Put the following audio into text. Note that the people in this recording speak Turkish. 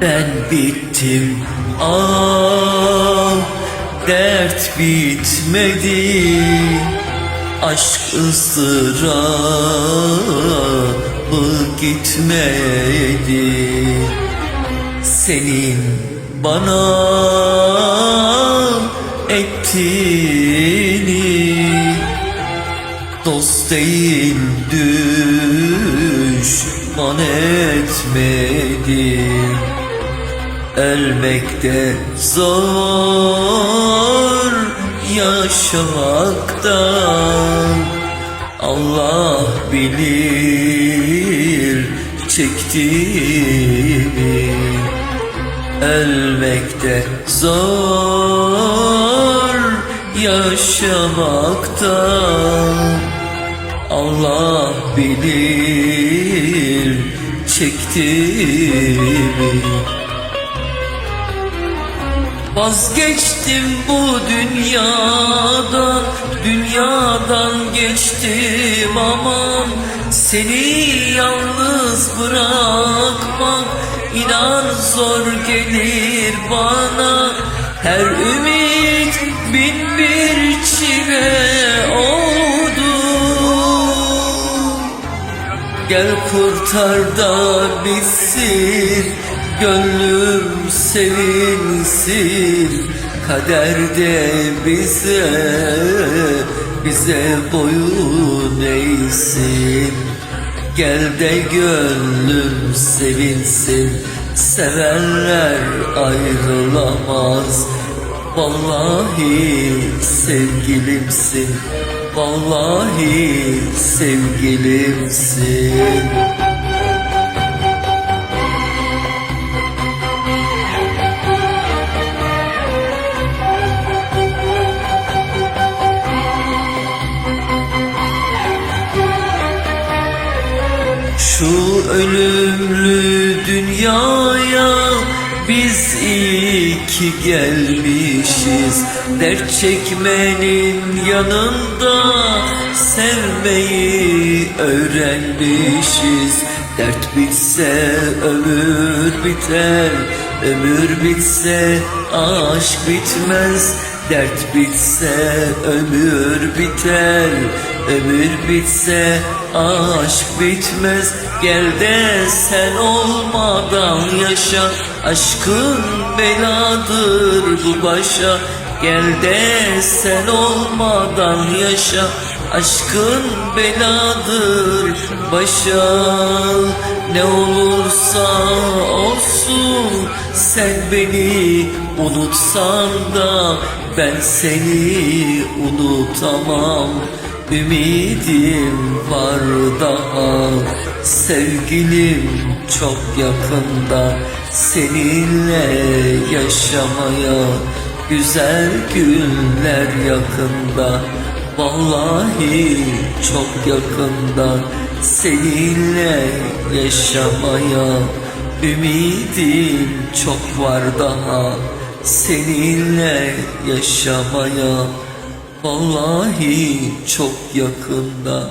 Ben bittim. Ah dert bitmedi. Aşk ızdırabı gitmedi? Senin bana ettiğini Dost değil düşman etmedi Ölmekte zor yaşamakta Allah bilir çektiğimi. Ölmekte zor yaşamakta Allah bilir çektiğimi Vazgeçtim bu dünyadan Dünyadan geçtim aman. Seni yalnız bırakmak inan zor gelir bana. Her ümit bin bir çile oldu Gel kurtar da bitsin Gönlüm sevinsin Kaderde bize Bize boyun eğsin. Gel de gönlüm sevinsin Sevenler ayrılamaz. Vallahi sevgilimsin Vallahi sevgilimsin. Şu ölümlü dünyaya biz iyi ki gelmişiz. Dert çekmenin yanında sevmeyi öğrenmişiz. Dert bitse ömür biter Ömür bitse aşk bitmez. Dert bitse ömür biter Ömür bitse aşk bitmez. Gel de sen olmadan yaşa. Aşkın beladır bu başa. Gel de sen olmadan yaşa. Aşkın beladır başa. Ne olursa olsun Sen beni unutsan da Ben seni unutamam Ümidim var daha Sevgilim çok yakında. Seninle yaşamaya Güzel günler yakında. Vallahi çok yakında. Seninle yaşamaya Ümidim çok var daha. Seninle yaşamaya Vallahi çok yakında